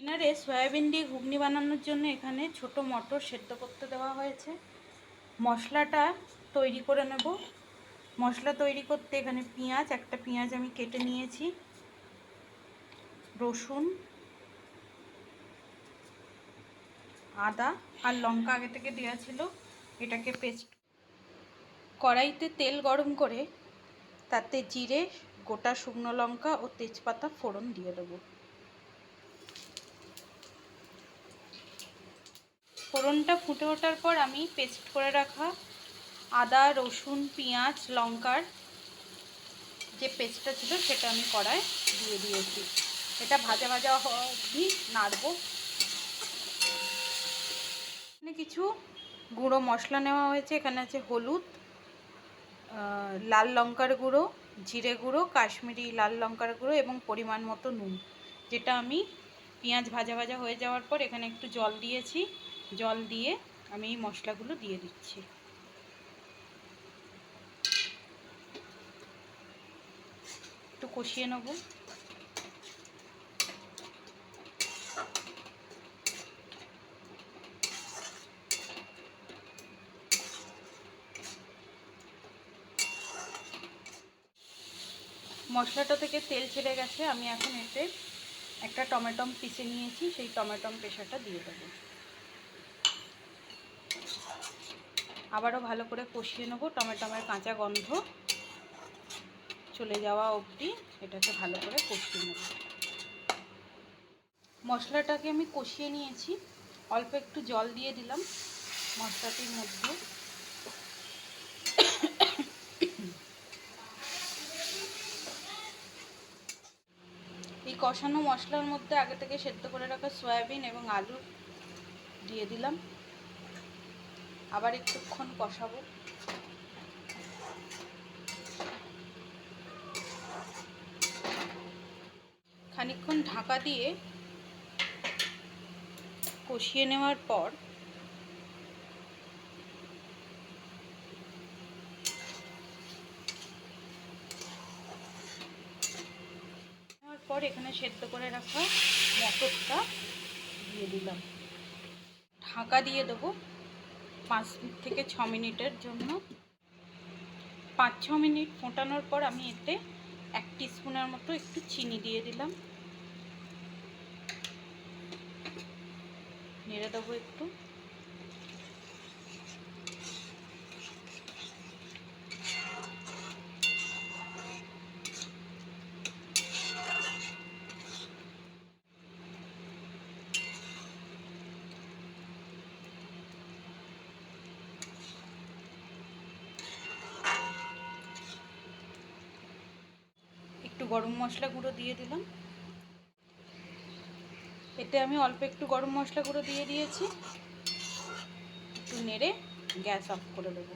ডিনারে সয়াবিন দিয়ে ঘুগনি বানানোর জন্য এখানে ছোট মটর সেদ্ধ করতে দেওয়া হয়েছে। মশলাটা তৈরি করে নেব। মশলা তৈরি করতে এখানে পেঁয়াজ, একটা পেঁয়াজ আমি কেটে নিয়েছি। রসুন, আদা আর লঙ্কা আগে থেকে দেওয়া ছিল। এটাকে পেস্ট কড়াইতে তেল গরম করে তাতে জিরে, গোটা শুকনো লঙ্কা ও তেজপাতা ফোড়ন দিয়ে দেবো। ফোড়নটা ফুটে ওঠার পর আমি পেস্ট করে রাখা আদা, রসুন, পেঁয়াজ, লঙ্কার যে পেস্টটা ছিল সেটা আমি কড়ায় দিয়ে দিয়েছি। এটা ভাজা ভাজা অবধি নাড়বো। এখানে কিছু গুঁড়ো মশলা নেওয়া হয়েছে। এখানে আছে হলুদ লাল লঙ্কার গুঁড়ো, জিরে গুঁড়ো, কাশ্মীরি লাল লঙ্কার গুঁড়ো এবং পরিমাণ মতো নুন, যেটা আমি পেঁয়াজ ভাজা ভাজা হয়ে যাওয়ার পর এখানে একটু জল দিয়েছি। জল দিয়ে আমি এই মশলাগুলো দিয়ে দিচ্ছি। একটু কষিয়ে নেব। মশলাটা থেকে তেল ছেড়ে গেছে, আমি এখন এতে একটা টমেটম পিসে নিয়েছি, সেই টমেটম পেশাটা দিয়ে দেবো। আবারও ভালো করে কষিয়ে নেব টমেটোমের কাঁচা গন্ধ। চলে যাওয়া অবধি এটাকে ভালো করে কষিয়ে নেব। মশলাটাকে আমি কষিয়ে নিয়েছি। অল্প একটু জল দিয়ে দিলাম মশলাটির মধ্যে। এই কষানো মশলার মধ্যে আগে থেকে সেদ্ধ করে রাখা সয়াবিন এবং আলু দিয়ে দিলাম। আবার একটুক্ষণ কষাবো। খানিক্ষণ ঢাকা দিয়ে কষিয়ে নেওয়ার পর পর এখানে সেদ্ধ করে রাখা মটরটা দিয়ে দিলাম। ঢাকা দিয়ে দেবো। পাঁচ থেকে ছ মিনিটের জন্য। পাঁচ, ছ মিনিট ফোটানোর পর আমি এতে এক স্পুনের মতো একটু চিনি দিয়ে দিলাম। নেড়ে দেবো একটু। একটু গরম মশলা গুঁড়ো দিয়ে দিলাম। এতে আমি অল্প একটু গরম মশলা গুঁড়ো দিয়ে দিয়েছি। একটু নেড়ে গ্যাস অফ করে দেবো।